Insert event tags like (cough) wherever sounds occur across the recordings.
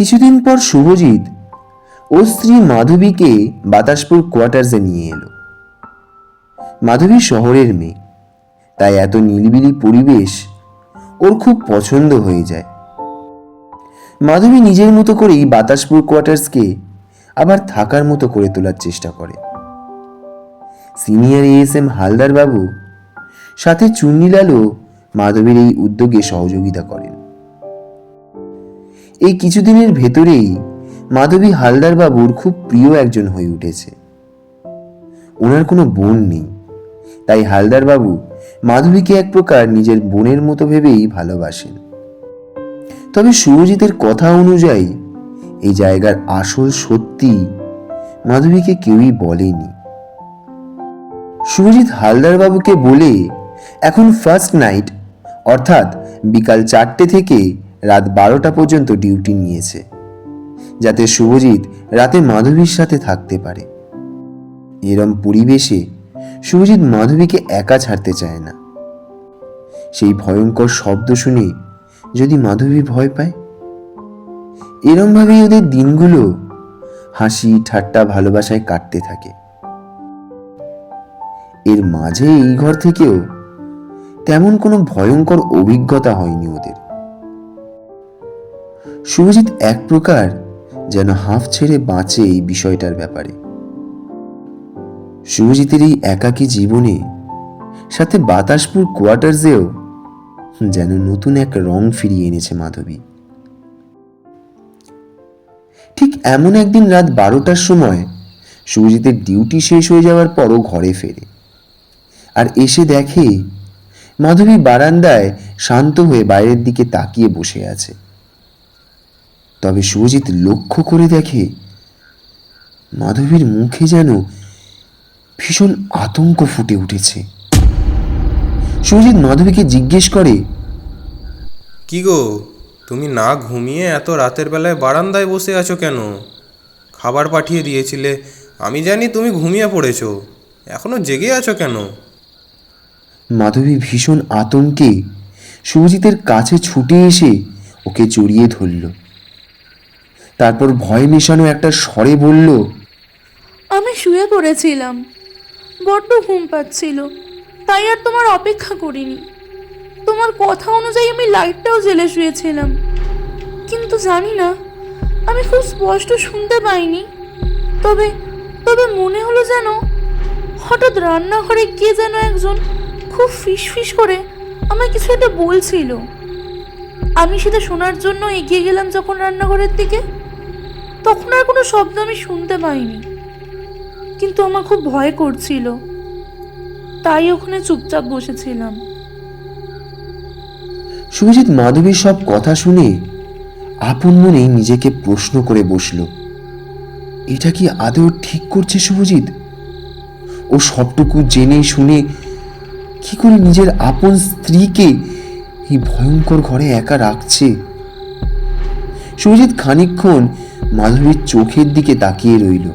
কিছুদিন পর শুভজিৎ ও স্ত্রী মাধবীকে বাতাসপুর কোয়ার্টার্সে নিয়ে এলো। মাধবী শহরের মেয়ে। তাই এত নিলিবিলি পরিবেশ ওর খুব পছন্দ হয়ে যায়। মাধবী নিজের মতো করেই বাতাসপুর কোয়ার্টার্সকে আবার থাকার মতো করে তোলার চেষ্টা করে। সিনিয়র এএসএম হালদার বাবু সাথে চুন্নিলালও মাধবীর এই উদ্যোগে সহযোগিতা করেন। এই কিছুদিনের ভেতরেই মাধবী হালদার বাবুর খুব প্রিয় একজন হয়ে উঠেছে। ওনার কোনো বোন নেই। তাই হালদার বাবু মাধবীকে এক প্রকার নিজের বোনের মতো ভেবেই ভালোবাসেন। তবে সুরজিতের কথা অনুযায়ী এই জায়গার আসল সত্যি মাধবীকে কেউই বলেনি। সুরজিৎ হালদার বাবুকে বলে এখন ফার্স্ট নাইট অর্থাৎ বিকাল চারটে থেকে রাত বারোটা পর্যন্ত ডিউটি নিয়েছে, যাতে শুভজিৎ রাতে মাধবীর সাথে থাকতে পারে। এরম পরিবেশে শুভজিৎ মাধবীকে একা ছাড়তে চায় না। সেই ভয়ঙ্কর শব্দ শুনে যদি মাধবী ভয় পায়? এরমভাবেই ওদের দিনগুলো হাসি, ঠাট্টা, ভালোবাসায় কাটতে থাকে। এর মাঝে এই ঘর থেকেও তেমন কোনো ভয়ঙ্কর অভিজ্ঞতা হয়নি ওদের। শুভজিৎ এক প্রকার যেন হাঁফ ছেড়ে বাঁচে এই বিষয়টার ব্যাপারে। শুভজিতের এই একাকী জীবনে সাথে বাতাসপুর কোয়ার্টার্সেও যেন নতুন এক রং ফিরিয়ে এনেছে মাধবী। ঠিক এমন একদিন রাত বারোটার সময় শুভজিতের ডিউটি শেষ হয়ে যাওয়ার পরও ঘরে ফেরে। আর এসে দেখে মাধবী বারান্দায় শান্ত হয়ে বাইরের দিকে তাকিয়ে বসে আছে। তবে শুভজিৎ লক্ষ্য করে দেখে মাধবীর মুখে যেন ভীষণ আতঙ্ক ফুটে উঠেছে। শুভজিৎ মাধবীকে জিজ্ঞেস করে কি গো তুমি না ঘুমিয়ে এত রাতের বেলায় বারান্দায় বসে আছো কেন? খাবার পাঠিয়ে দিয়েছিলে। আমি জানি তুমি ঘুমিয়ে পড়েছো। এখনও জেগে আছো কেন? মাধবী ভীষণ আতঙ্কে শুভজিতের কাছে ছুটে এসে ওকে জড়িয়ে ধরল। তারপর ভয় মেশানো একটা স্বরে বলল, আমি শুয়ে পড়েছিলাম। বড্ড ঘুম পাচ্ছিল। তাই আর তোমার অপেক্ষা করিনি। তোমার কথা অনুযায়ী আমি লাইটটাও জেলে শুয়েছিলাম। কিন্তু জানি না, আমি খুব স্পষ্ট শুনতে পাইনি। তবে তবে মনে হলো যেন হঠাৎ রান্নাঘরে কে যেন একজন খুব ফিস ফিস করে আমায় কিছু একটা বলছিল। আমি সেটা শোনার জন্য এগিয়ে গেলাম যখন রান্নাঘরের দিকে। তখন আর কোনো শব্দ আমি শুনতে পাইনি। কিন্তু আমার খুব ভয় করছিল। তাই ওখানে চুপচাপ বসেছিলাম। শুভজিৎ মাধবীর সব কথা শুনে আপন মনেই নিজেকে প্রশ্ন করে বসল। এটা কি আদৌ ঠিক করছে শুভজিৎ ও সবটুকু জেনে শুনে কি করে নিজের আপন স্ত্রীকে এই ভয়ঙ্কর ঘরে একা রাখছে? শুভজিৎ খানিকক্ষণ মাধবীর চোখের দিকে তাকিয়ে রইল।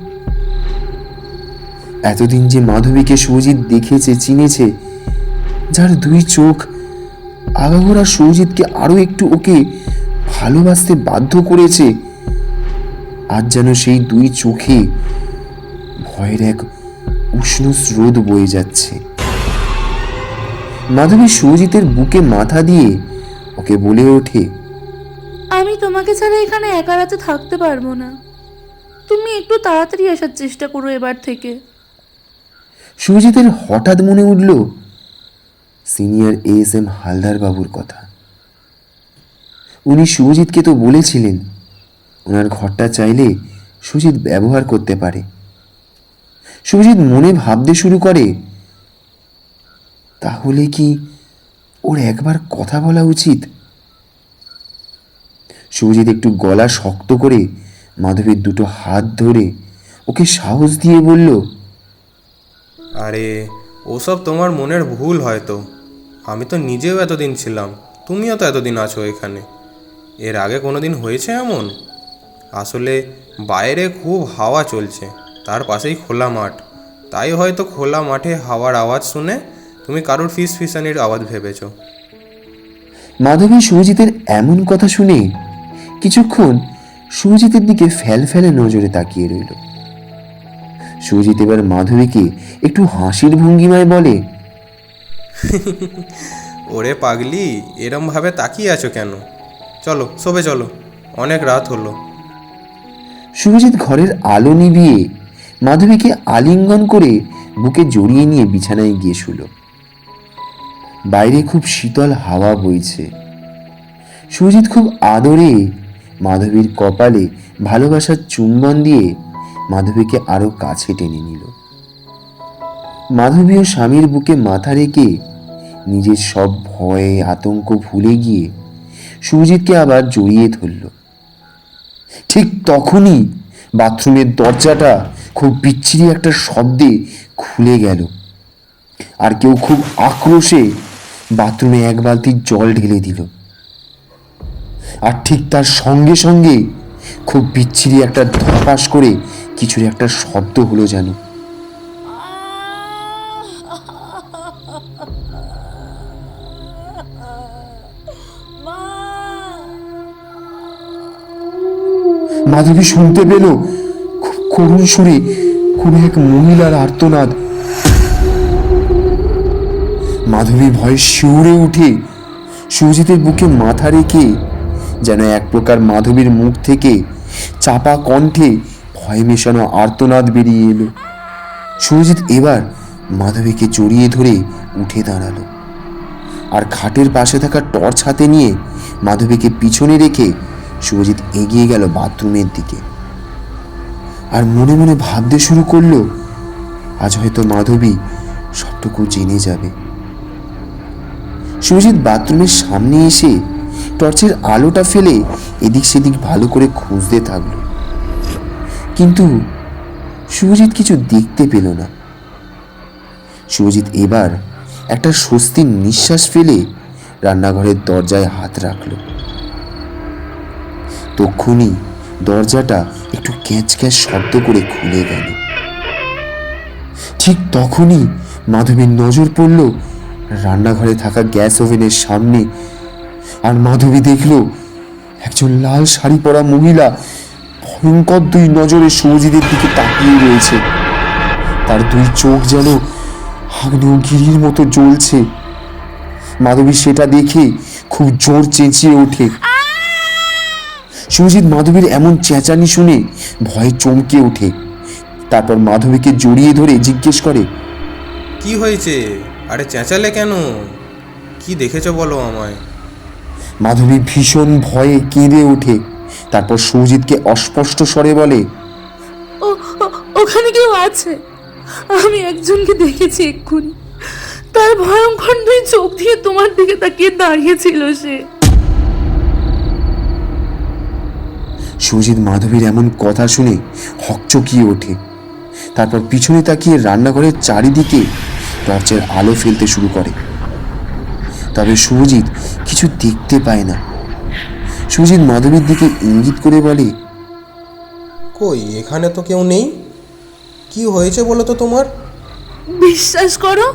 এতদিন যে মাধবীকে শুভজিৎ দেখেছে, চিনেছে, যার দুই চোখ, আগাগোড়া সৌজিৎকে আরও একটু ওকে ভালোবাসতে বাধ্য করেছে, আজ যেন সেই দুই চোখে ভয়ের এক উষ্ণ স্রোত বয়ে যাচ্ছে। মাধবী সৌজিতের বুকে মাথা দিয়ে ওকে বলে ওঠে আমি তোমাকে ছাড়া এখানে একা রাতে থাকতে পারব না। তুমি একটু তাড়াতাড়ি আসার চেষ্টা করো এবার থেকে। সুজিতের হঠাৎ মনে উঠল, সিনিয়র এস এম হালদার বাবুর কথা। উনি সুজিতকে তো বলেছিলেন, ওনার ঘরটা চাইলে সুজিত ব্যবহার করতে পারে। সুজিত মনে ভাবতে শুরু করে, তাহলে কি ওর একবার কথা বলা উচিত? সুজিত একটু গলা শক্ত করে মাধবীর দুটো হাত ধরে ওকে সাহস দিয়ে বলল আরে ওসব তোমার মনের ভুল হয়তো। আমি তো নিজেও এতদিন ছিলাম তুমিও তো এতদিন আছো এখানে। এর আগে কোনো দিন হয়েছে এমন? আসলে বাইরে খুব হাওয়া চলছে তার পাশেই খোলা মাঠ। তাই হয়তো খোলা মাঠে হাওয়ার আওয়াজ শুনে তুমি কারোর ফিস ফিসানির আওয়াজ ভেবেছ। মাধবী সুজিতের এমন কথা শুনে কিছুক্ষণ সুজিতের দিকে ফ্যাল ফ্যালে নজরে তাকিয়ে রইল। সুজিত এবার মাধবীকে একটু হাসির ভঙ্গিমায় বলে ওরে পাগলি এরম ভাবে তাকিয়ে আছো কেন? চলো শোবে চলো অনেক রাত হলো। সুরজিৎ ঘরের আলো নিভিয়ে মাধবীকে আলিঙ্গন করে বুকে জড়িয়ে নিয়ে বিছানায় গিয়ে শুল। বাইরে খুব শীতল হাওয়া বইছে। সুরজিৎ খুব আদরে মাধবীর কপালে ভালোবাসার চুম্বন দিয়ে মাধবীকে আরও কাছে টেনে নিল। মাধবী ও স্বামীর বুকে মাথা রেখে নিজের সব ভয়ে আতঙ্ক ভুলে গিয়ে সুরজিৎকে আবার জড়িয়ে ধরল। ঠিক তখনই বাথরুমের দরজাটা খুব বিচ্ছিরি একটা শব্দে খুলে গেল। আর কেউ খুব আক্রোশে বাথরুমে এক বালতি জল ঢেলে দিল। আর ঠিক তার সঙ্গে সঙ্গে খুব বিচ্ছিরি একটা ধপাস করে কিছুর একটা শব্দ হলো যেন। মাধবী শুনতে পেল খুব করুণ সুরে কোনো এক মহিলার আর্তনাদ। মাধবী ভয়ে শিউরে উঠে সুজিতের বুকে মাথা রেখে যেন এক প্রকার মাধবীর মুখ থেকে চাপা কণ্ঠে ভয় মেশানো আর্তনাদ বেরিয়ে এলো। সুরজিৎ এবার মাধবীকে জড়িয়ে ধরে উঠে দাঁড়াল। আর খাটের পাশে থাকা টর্চ হাতে নিয়ে মাধবীকে পিছনে রেখে শুভজিৎ এগিয়ে গেল বাথরুমের দিকে। আর মনে মনে ভাবতে শুরু করল, আজ হয়তো মাধবী সবটুকু জেনে যাবে। শুভজিৎ বাথরুমের সামনে এসে টর্চের আলোটা ফেলে এদিক সেদিক ভালো করে খুঁজতে থাকল। কিন্তু শুভজিৎ কিছু দেখতে পেল না। শুভজিৎ এবার একটা স্বস্তির নিঃশ্বাস ফেলে রান্নাঘরের দরজায় হাত রাখল। তক্ষুনি দরজাটা একটু ক্যাঁচ ক্যাঁচ শব্দ করে খুলে গেল। ঠিক তখনই মাধবীর নজর পড়ল, রান্নাঘরে থাকা গ্যাস ওভেনের সামনে আর মাধবী দেখল একজন লাল শাড়ি পরা মহিলা ভয়ঙ্কর দুই নজরে সৌজিদের দিকে তাকিয়ে রয়েছে। তার দুই চোখ যেন আগ্নেয়গিরির মতো জ্বলছে। মাধবী সেটা দেখে খুব জোর চেঁচিয়ে ওঠে। সুজিত মাধবীর এমন চেঁচানি শুনে ভয়ে চমকে ওঠে। তারপর মাধবীকে জড়িয়ে ধরে জিজ্ঞেস করে, কি হয়েছে? আরে চেঁচালে কেন? কি দেখেছ বলো আমায়? মাধবী ভীষণ ভয়ে কেঁদে ওঠে। তারপর সৌজিতকে অস্পষ্ট স্বরে বলে ওখানে কেউ আছে? আমি একজনকে দেখেছি এক্ষুনি। তার ভয়ঙ্কর দুই চোখ দিয়ে তোমার দিকে তাকিয়ে দাঁড়িয়েছিল সে। সুজিত মাধবীর এমন কথা শুনে হকচকিয়ে ওঠে। তারপর পিছনে তাকিয়ে রান্নাঘরের চারিদিকে টর্চের আলো ফেলতে শুরু করে। তবে সুজিত কিছু দেখতে পায় না। সুজিত মাধবীর দিকে ইঙ্গিত করে বলে কই এখানে তো কেউ নেই? কি হয়েছে বলো তো তোমার? বিশ্বাস করো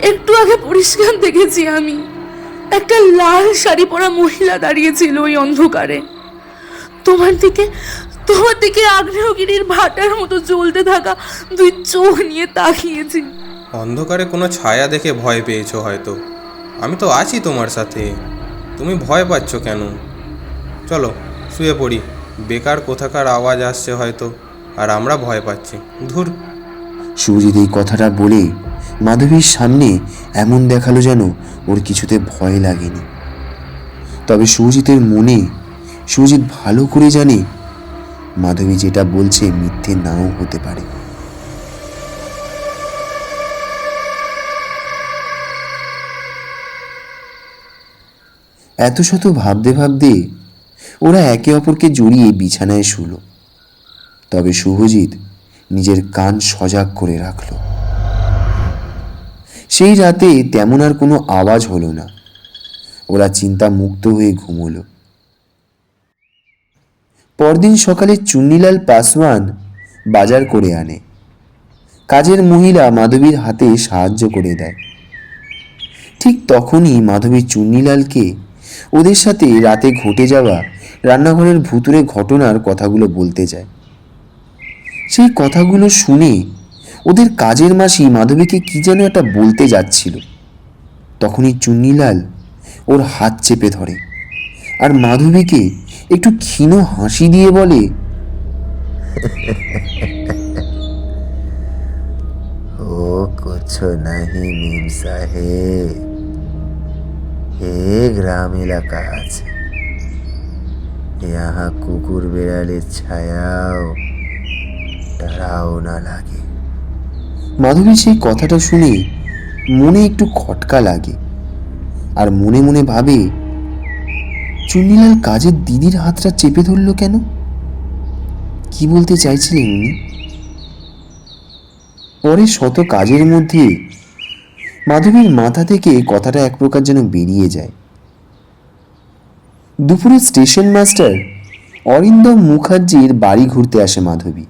একটু আগে পরিষ্কার দেখেছি আমি। একটা লাল শাড়ি পরা মহিলা দাঁড়িয়েছিল ওই অন্ধকারে। তোমার দিকে তোমার দিকে আগ্নেয়গিরির ভাটার মতো জ্বলতে থাকা দুই চোখ নিয়ে তাকিয়েছি। অন্ধকারে কোনো ছায়া দেখে ভয় পেয়েছ হয়তো। আমি তো আছি তোমার সাথে। তুমি ভয় পাচ্ছ কেন? চলো, শুয়ে পড়ি। বেকার কোথাকার আওয়াজ আসছে হয়তো, আর আমরা ভয় পাচ্ছি। ধুর। সুজিত এই কথাটা বলে মাধবীর সামনে এমন দেখাল যেন ওর কিছুতে ভয় লাগেনি। তবে সুজিতের মনে, সুজিত ভালো করে জানে, মাধবী যেটা বলছে মিথ্যে নাও হতে পারে। এত শত ভাবতে ভাবতে ওরা একে অপরকে জড়িয়ে বিছানায় শুলো। তবে শুভজিৎ নিজের কান সজাগ করে রাখল। সেই রাতে তেমন আর কোনো আওয়াজ হলো না। ওরা চিন্তা মুক্ত হয়ে ঘুমোলো। পরদিন সকালে চুন্নিলাল পাসওয়ান বাজার করে আনে। কাজের মহিলা মাধবীর হাতে সাহায্য করে দেয়। ঠিক তখনই মাধবী চুন্নিলালকে ওদের সাথে রাতে ঘটে যাওয়া রান্নাঘরের ভুতুরে ঘটনার কথাগুলো বলতে যায়। সেই কথাগুলো শুনে ওদের কাজের মাসি মাধবীকে কি যেন একটা বলতে যাচ্ছিল। তখনই চুন্নিলাল ওর হাত চেপে ধরে আর মাধবীকে একটু ক্ষীণ হাসি দিয়ে বলে, ও, কছ নাহি মিম সাহেব। ये গ্রাম এলাকা আছে यहाँ কুকুর বেড়ালের ছায়াও তারাও না লাগে মাধবী সেই কথাটা শুনে মনে একটু খটকা লাগে আর মনে মনে ভাবে চুন্নিলাল কাজের দিদির হাতটা চেপে ধরলো কেন কি বলতে চাইছিলেন উনি পরে শত কাজের মধ্যে মাধবীর মাথা থেকে কথাটা এক প্রকার যেন বেরিয়ে যায়। দুপুরে স্টেশন মাস্টার অরিন্দম মুখার্জির বাড়ি ঘুরতে আসে মাধবী।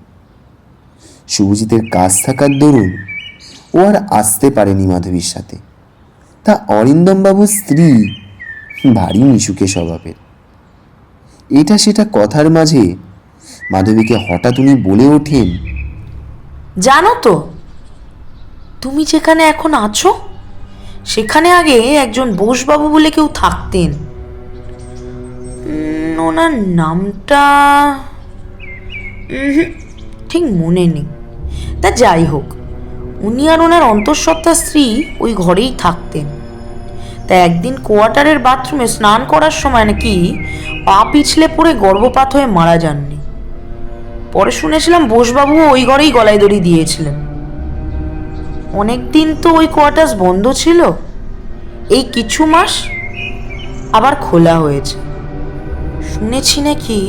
শুভজিতের কাজ থাকার দরুন ও আর আসতে পারেনি মাধবীর সাথে। তা অরিন্দমবাবুর স্ত্রী ভারী মিশুকে স্বভাবের। এটা সেটা কথার মাঝে মাধবীকে হঠাৎ উনি বলে ওঠেন, জানো তো তুমি যেখানে এখন আছো, সেখানে আগে একজন বোসবাবু বলে কেউ থাকতেন। ওনার নামটা ঠিক মনে নেই। তা যাই হোক, উনি আর ওনার অন্তঃসত্ত্বা স্ত্রী ওই ঘরেই থাকতেন। তা একদিন কোয়ার্টারের বাথরুমে স্নান করার সময় নাকি পা পিছলে পড়ে গর্ভপাত হয়ে মারা যাননি। পরে শুনেছিলাম বোসবাবু ওই ঘরেই গলায় দড়ি দিয়েছিলেন। অনেক দিন তো ওই কোয়ার্টার্স বন্ধ ছিল। এই কিছু মাস আবার খোলা হয়েছে। শুনেছি নাকি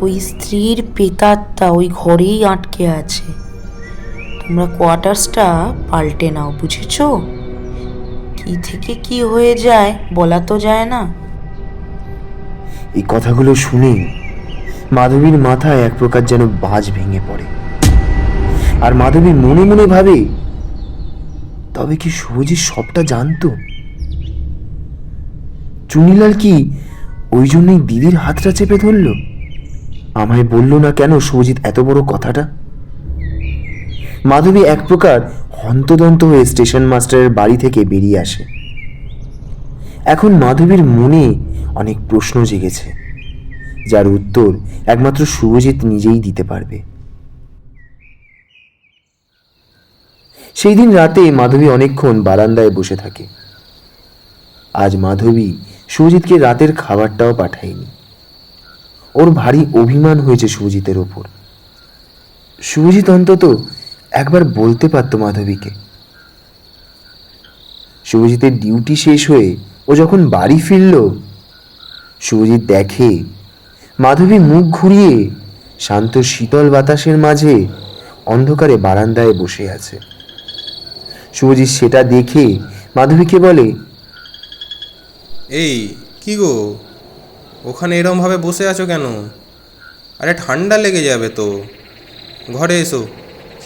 ওই স্ত্রীর পেতাত্তা ওই ঘরেই আটকে আছে। তোমরা কোয়ার্টার্সটা পাল্টে নাও, বুঝেছ? কি থেকে কি হয়ে যায় বলা তো যায় না। এই কথাগুলো শুনে মাধবীর মাথায় এক প্রকার যেন বাজ ভেঙে পড়ে। আর মাধবী মনে মনে ভাবে তবে কি শুভজিৎ সবটা জানতো? চুনিলাল কি ওই জন্যই দিদির হাতটা চেপে ধরলো? আমায় বলল না কেন শুভজিৎ এত বড় কথাটা? মাধবী এক প্রকার হন্তদন্ত হয়ে স্টেশন মাস্টারের বাড়ি থেকে বেরিয়ে আসে। এখন মাধবীর মনে অনেক প্রশ্ন জেগেছে, যার উত্তর একমাত্র শুভজিৎ নিজেই দিতে পারবে। সেই দিন রাতে মাধবী অনেকক্ষণ বারান্দায় বসে থাকে। আজ মাধবী শুভজিৎকে রাতের খাবারটাও পাঠায়নি। ওর ভারী অভিমান হয়েছে শুভজিতের ওপর। শুভজিৎ অন্তত একবার বলতে পারতো মাধবীকে। শুভজিতের ডিউটি শেষ হয়ে ও যখন বাড়ি ফিরল শুভজিৎ দেখে মাধবী মুখ ঘুরিয়ে শান্ত শীতল বাতাসের মাঝে অন্ধকারে বারান্দায় বসে আছে। শুভজিৎ সেটা দেখে মাধবীকে বলে এই কি গো? ওখানে এরমভাবে বসে আছো কেন? আরে ঠান্ডা লেগে যাবে তো। ঘরে এসো।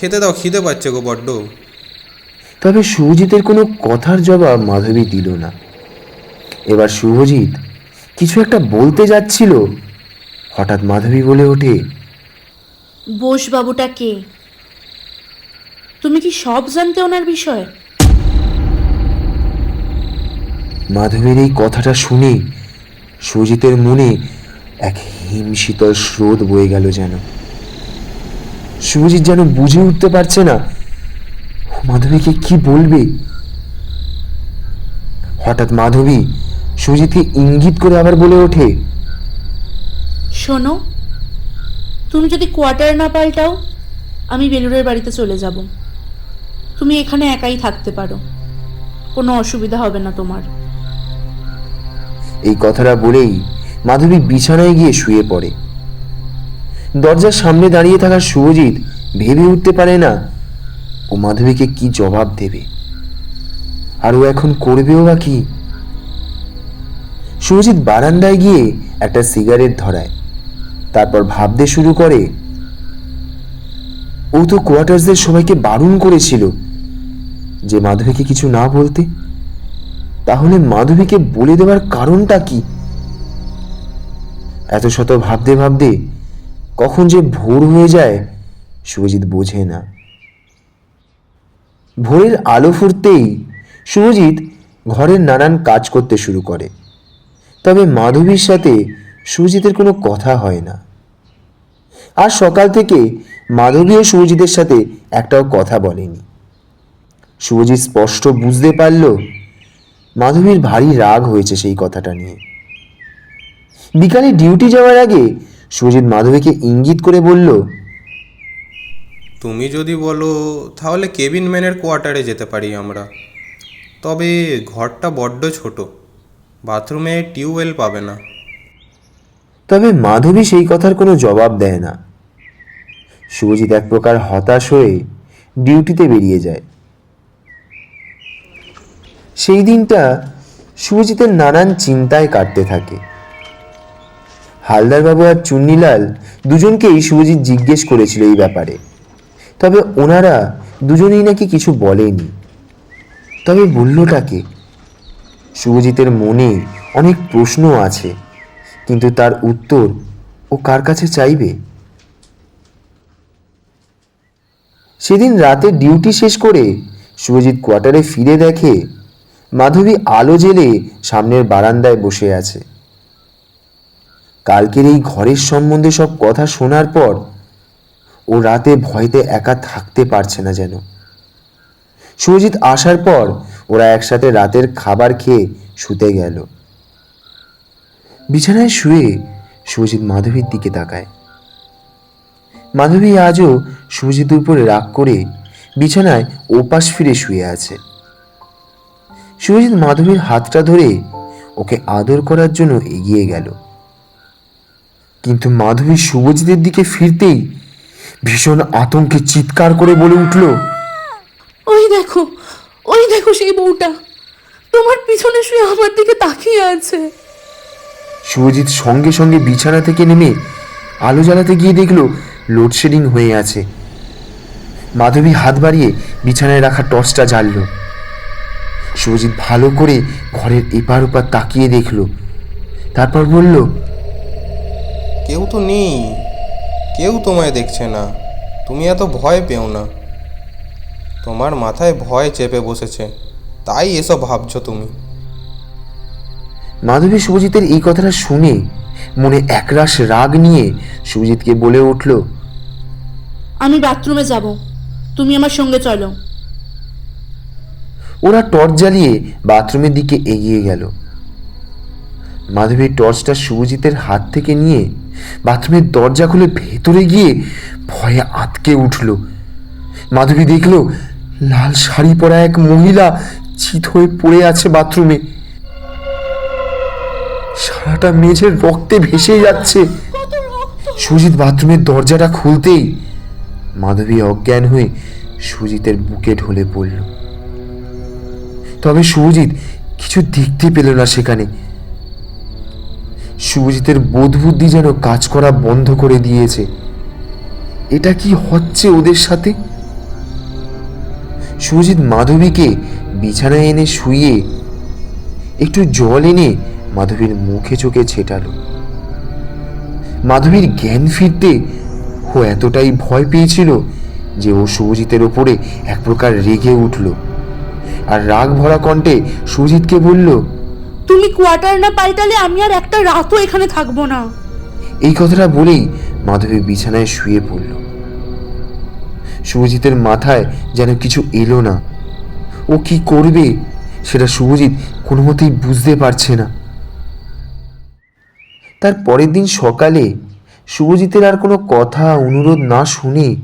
খেতে দাও খিদে পাচ্ছে গো বড্ড। তবে শুভজিতের কোনো কথার জবাব মাধবী দিল না। এবার শুভজিৎ কিছু একটা বলতে যাচ্ছিল। হঠাৎ মাধবী বলে ওঠে বোস বাবুটা কে? তুমি কি সব জানতে ওনার বিষয়ে? মাধবীর এই কথাটা শুনে সুজিতের মনে এক হিমশীতল স্রোত বয়ে গেল যেন। সুজিত যেন বুঝে উঠতে পারছে না মাধবীকে কি বলবে? হঠাৎ মাধবী সুজিতকে ইঙ্গিত করে আবার বলে ওঠে শোনো তুমি যদি কোয়ার্টার না পাল্টাও আমি বেলুরের বাড়িতে চলে যাব। তুমি এখানে একাই থাকতে পারো। কোনো অসুবিধা হবে না তোমার। এই কথাটা বলেই মাধবী বিছানায় গিয়ে শুয়ে পড়ে। দরজার সামনে দাঁড়িয়ে থাকা শুভজিৎ ভেবে উঠতে পারে না, ও মাধবীকে কি জবাব দেবে? আর ও এখন করবেও বা কি? শুভজিৎ বারান্দায় গিয়ে একটা সিগারেট ধরায়, তারপর ভাবতে শুরু করে, ও তো কোয়ার্টার্সদের সবাইকে বারণ করেছিল যে মাধবীকে কিছু না বলতে, তাহলে মাধবীকে বলে দেওয়ার কারণটা কি? এত শত ভাবতে ভাবতে কখন যে ভোর হয়ে যায় শুভজিৎ বোঝে না। ভোরের আলো ফুটতেই শুভজিৎ ঘরের নানান কাজ করতে শুরু করে। তবে মাধবীর সাথে সুজিতের কোনো কথা হয় না। আর সকাল থেকে মাধবী ও সুজিতের সাথে একটাও কথা বলেনি। শুভজিৎ স্পষ্ট বুঝতে পারল মাধবীর ভারী রাগ হয়েছে সেই কথাটা নিয়ে। বিকালে ডিউটি যাওয়ার আগে সুজিত মাধবীকে ইঙ্গিত করে বলল তুমি যদি বলো তাহলে কেবিন ম্যানের কোয়ার্টারে যেতে পারি আমরা। তবে ঘরটা বড্ড ছোট বাথরুমে টিউবওয়েল পাবে না। তবে মাধবী সেই কথার কোনো জবাব দেয় না। শুভজিৎ এক প্রকার হতাশ হয়ে ডিউটিতে বেরিয়ে যায়। সেই দিনটা শুভজিতের নানান চিন্তায় কাটতে থাকে। হালদারবাবু আর চুন্নিলাল দুজনকেই শুভজিৎ জিজ্ঞেস করেছিল এই ব্যাপারে। তবে ওনারা দুজনেই নাকি কিছু বলেনি। তবে বললটাকে, শুভজিতের মনে অনেক প্রশ্ন আছে, কিন্তু তার উত্তর ও কার কাছে চাইবে? সেদিন রাতে ডিউটি শেষ করে শুভজিৎ কোয়ার্টারে ফিরে দেখে মাধবী আলো জেলে সামনের বারান্দায় বসে আছে। কালকের এই ঘরের সম্বন্ধে সব কথা শোনার পর ও রাতে ভয়তে একা থাকতে পারছে না যেন। শুভজিৎ আসার পর ওরা একসাথে রাতের খাবার খেয়ে শুতে গেল। বিছানায় শুয়ে শুভজিৎ মাধবীর দিকে তাকায়। মাধবী আজও শুভজিতের উপরে রাগ করে বিছানায় ওপাশ ফিরে শুয়ে আছে। শুভজিৎ মাধবীর হাতটা ধরে ওকে আদর করার জন্য এগিয়ে গেল। কিন্তু মাধবী শুভজিতের দিকে ফিরতেই ভীষণ আতঙ্কে চিৎকার করে বলে উঠল ওই দেখো ওই দেখো সেই বউটা। তোমার পিছনে শুয়ে আমার দিকে তাকিয়ে আছে। শুভজিৎ সঙ্গে সঙ্গে বিছানা থেকে নেমে আলো জ্বালাতে গিয়ে দেখল লোডশেডিং হয়ে আছে। মাধবী হাত বাড়িয়ে বিছানায় রাখা টর্চটা জ্বালল। শুভজিৎ ভালো করে ঘরের এপার ওপার তাকিয়ে দেখল। তারপর বলল কেউ তো নেই। কেউ তোমায় দেখছে না। তুমি এত ভয় পেও না। তোমার মাথায় ভয় চেপে বসেছে। তাই এসব ভাবছ তুমি। মাধবী শুভজিতের এই কথাটা শুনে মনে একরাশ রাগ নিয়ে শুভজিৎকে বলে উঠল আমি বাথরুমে যাব। তুমি আমার সঙ্গে চলো। ওরা টর্চ জ্বালিয়ে বাথরুমের দিকে এগিয়ে গেল। মাধবী টর্চটা শুভজিতের হাত থেকে নিয়ে বাথরুমের দরজা খুলে ভেতরে গিয়ে ভয়ে আটকে উঠল। মাধবী দেখল লাল শাড়ি পরা এক মহিলা চিত হয়ে পড়ে আছে বাথরুমে। সারাটা মেঝের রক্তে ভেসে যাচ্ছে। সুজিত বাথরুমের দরজাটা খুলতেই মাধবী অজ্ঞান হয়ে সুজিতের বুকে ঢলে পড়ল। তবে শুভজিৎ কিছু দেখতে পেল না সেখানে। শুভজিতের বোধ বুদ্ধি যেন কাজ করা বন্ধ করে দিয়েছে। এটা কি হচ্ছে ওদের সাথে? শুভজিৎ মাধবীকে বিছানায় এনে শুয়ে একটু জল এনে মাধবীর মুখে চোখে ছেটালো। মাধবীর জ্ঞান ফিরতে ও এতটাই ভয় পেয়েছিল যে ও শুভজিতের ওপরে এক প্রকার রেগে উঠল। আর রাগ ভরা কণ্ঠে সুজিতকে বলল তুমি কোয়ার্টার না পাল্টালে আমি আর একটা রাতও এখানে থাকব না। এই কথাটা বলেই মাধবী বিছানায় শুয়ে পড়ল। শুভজিতের মাথায় যেন কিছু এলো না। ও কি করবে সেটা শুভজিৎ কোনো মতেই বুঝতে পারছে না। তার পরের দিন সকালে শুভজিতের আর কোনো কথা অনুরোধ না শুনে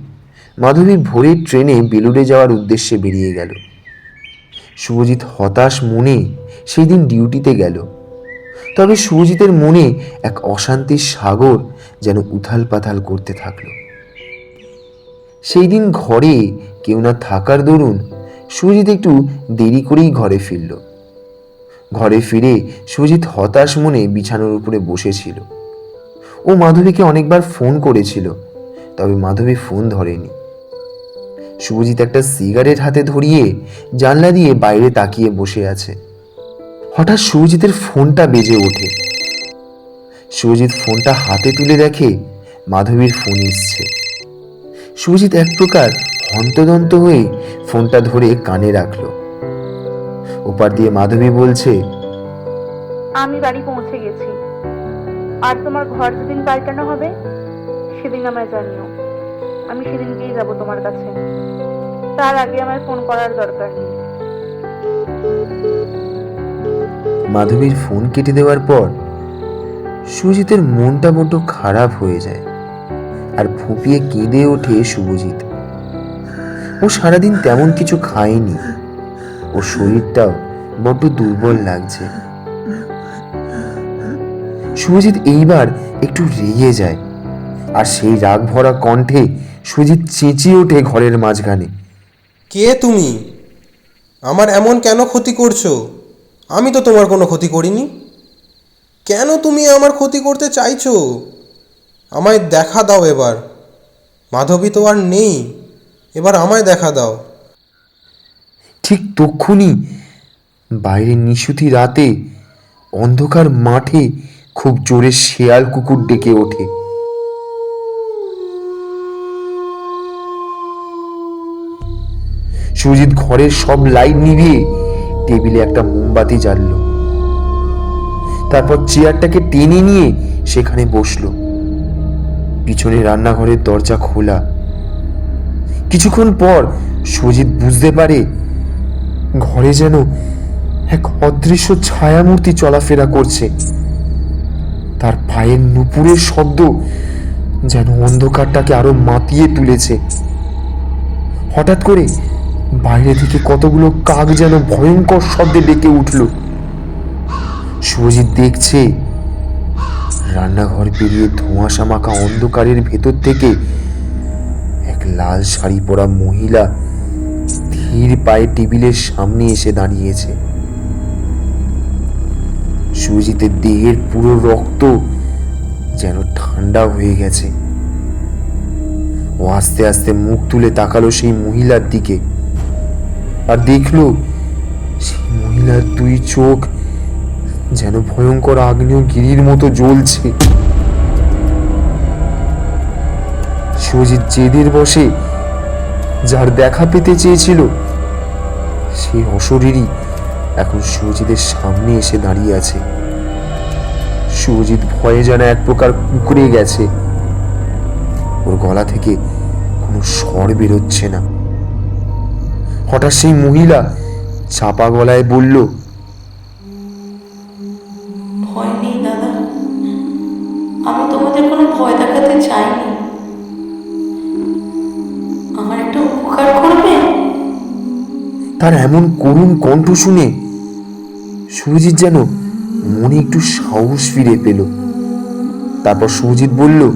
মাধবী ভোরের ট্রেনে বেলুড়ে যাওয়ার উদ্দেশ্যে বেরিয়ে গেল। শুভজিৎ হতাশ মনে সেই দিন ডিউটিতে গেল। তবে শুভজিতের মনে এক অশান্তির সাগর যেন উথাল পাথাল করতে থাকল। সেই দিন ঘরে কেউ না থাকার দরুন সুজিত একটু দেরি করেই ঘরে ফিরল। ঘরে ফিরে সুজিত হতাশ মনে বিছানার উপরে বসেছিল। ও মাধবীকে অনেকবার ফোন করেছিল, তবে মাধবী ফোন ধরেনি। শুভজিৎ একটা সিগারেট হাতে ধরিয়ে জানলা দিয়ে বাইরে তাকিয়ে বসে আছে। হঠাৎ শুভজিতের ফোনটা বেজে ওঠে। শুভজিৎ ফোনটা হাতে তুলে দেখে মাধবীর ফোন এসছে। শুভজিৎ এক প্রকার হন্তদন্ত হয়ে ফোনটা ধরে কানে রাখল। ওপার দিয়ে মাধবী বলছে, আমি বাড়ি পৌঁছে গেছি। আর তোমার ঘর যেদিন পাল্টানো হবে, সেদিন আমায় জানিও। আমি সেদিনকেই যাব তোমার কাছে। তার আগে আমায় ফোন করার দরকার। মাধবীর ফোন কেটে দেওয়ার পর সুজিতের মনটা বড্ড খারাপ হয়ে যায় আর ফুপিয়ে কেঁদে ওঠে শুভজিৎ। ও সারাদিন তেমন কিছু খায়নি। ওর শরীরটাও বড্ড দুর্বল লাগছে। শুভজিৎ এইবার একটু রেগে যায় আর সেই রাগ ভরা কণ্ঠে সুজিত চেঁচিয়ে ওঠে ঘরের মাঝখানে। কে তুমি? আমার এমন কেন ক্ষতি করছ? আমি তো তোমার কোনো ক্ষতি করিনি। কেন তুমি আমার ক্ষতি করতে চাইছো? আমায় দেখা দাও এবার। মাধবী তো আর নেই। এবার আমায় দেখা দাও। ঠিক তক্ষুনি বাইরে নিশুতি রাতে অন্ধকার মাঠে খুব জোরে শেয়াল কুকুর ডেকে ওঠে। সুজিত ঘরের সব লাইট নিভিয়ে টেবিলে একটা মোমবাতি জ্বাললো। তারপর চেয়ারটাকে টেনে নিয়ে সেখানে বসল। পিছনে রান্নাঘরের দরজা খোলা। কিছুক্ষণ পর সুজিত বুঝতে পারে ঘরে যেন এক অদৃশ্য ছায়ামূর্তি চলাফেরা করছে। তার পায়ের নুপুরের শব্দ যেন অন্ধকারটাকে আরও মাতিয়ে তুলেছে। হঠাৎ করে বাইরে থেকে কতগুলো কাক যেন ভয়ঙ্কর শব্দে ডেকে উঠল। সুজিত দেখছে। রান্নাঘর পেরিয়ে ধোঁয়াশা মাখা অন্ধকারের ভেতর থেকে এক লাল শাড়ি পরা মহিলা ধীর পায়ে টেবিলের সামনে এসে দাঁড়িয়েছে। সুজিতের দেহের পুরো রক্ত যেন ঠান্ডা হয়ে গেছে। ও আস্তে আস্তে মুখ তুলে তাকালো সেই মহিলার দিকে। আর দেখল সেই মহিলার দুই চোখ যেন ভয়ঙ্কর আগ্নেয় গিরির মতো জ্বলছে। সুজিত জেদের বসে যার দেখা পেতে চেয়েছিল, সেই অশরীরই এখন সুজিতের সামনে এসে দাঁড়িয়ে আছে। সুজিত ভয়ে যেন এক প্রকার কুকড়ে গেছে। ওর গলা থেকে কোনো স্বর বেরোচ্ছে না। হঠাৎ সেই মহিলা চাপা গলায় বলল ভয় নেই দাদা। আমি তোমাদের কোনো ভয় দেখাতে চাইনি। আমার একটা উপকার করবে? তার এমন করুণ কণ্ঠ শুনে সুরজিৎ যেন মনে একটু সাহস ফিরে পেল। তারপর সুরজিৎ বলল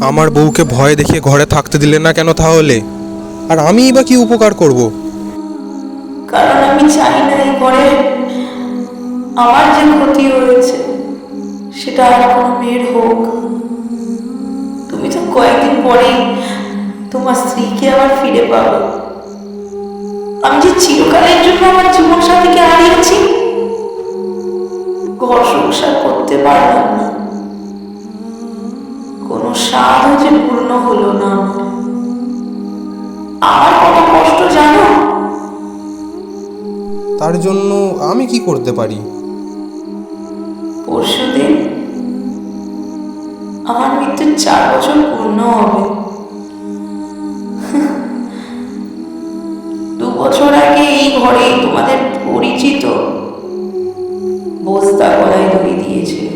আমার বউকে ভয় দেখিয়ে ঘরে থাকতে দিলে না কেন তাহলে? আর আমিই বা কি উপকার করব? আমি চাই না এই ঘরে আমার যে ক্ষতি হয়েছে, সেটা আর কোনো মেয়ের হোক। তুমি তো কয়েকদিন পরেই তোমার স্ত্রীকে আবার ফিরে পাবে। আমি যে চিরকালের জন্য আমার জীবন সাথীকে হারিয়েছি, ঘর সংসার করতে পারলাম না। কোনো স্বাদও যে পূর্ণ হলো না। আমার কত কষ্ট জানো? তার জন্য আমি কি করতে পারি? পরশুদিন আমার মৃত্যুর চার বছর পূর্ণ হবে। (laughs) দু বছর আগে এই ঘরে তোমাদের পরিচিত বস্তা গলায় দড়ি দিয়েছে।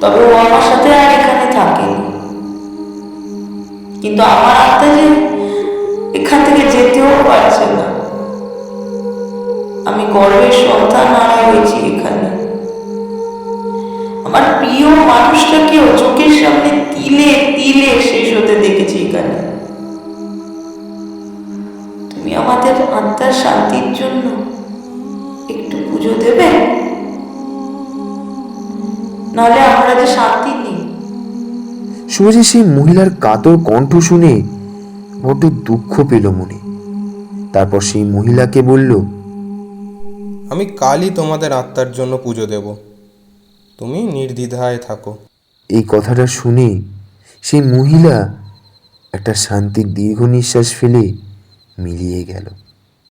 তবে ও আমার সাথে আর এখানে থাকে কিন্তু আমার আত্মা যে এখান থেকে যেতেও পারছে না। গর্বের সন্তান আর হয়েছি এখানে। আমার প্রিয় মানুষটাকেও চোখের সামনে তিলে তিলে শেষ হতে দেখেছি এখানে। তুমি আমাদের আত্মার শান্তির জন্য একটু পুজো দেবে? নাহলে আমরা যে শান্তি নেই। সুরজিৎ সেই মহিলার কাতর কণ্ঠ শুনে বড্ড দুঃখ পেল মনে। তারপর সেই মহিলাকে বলল আমি কালই তোমাদের আত্মার জন্য পুজো দেব। তুমি নির্দ্বিধায় থাকো। এই কথাটা শুনে সেই মহিলা একটা শান্তির দীর্ঘ নিঃশ্বাস ফেলে মিলিয়ে গেল।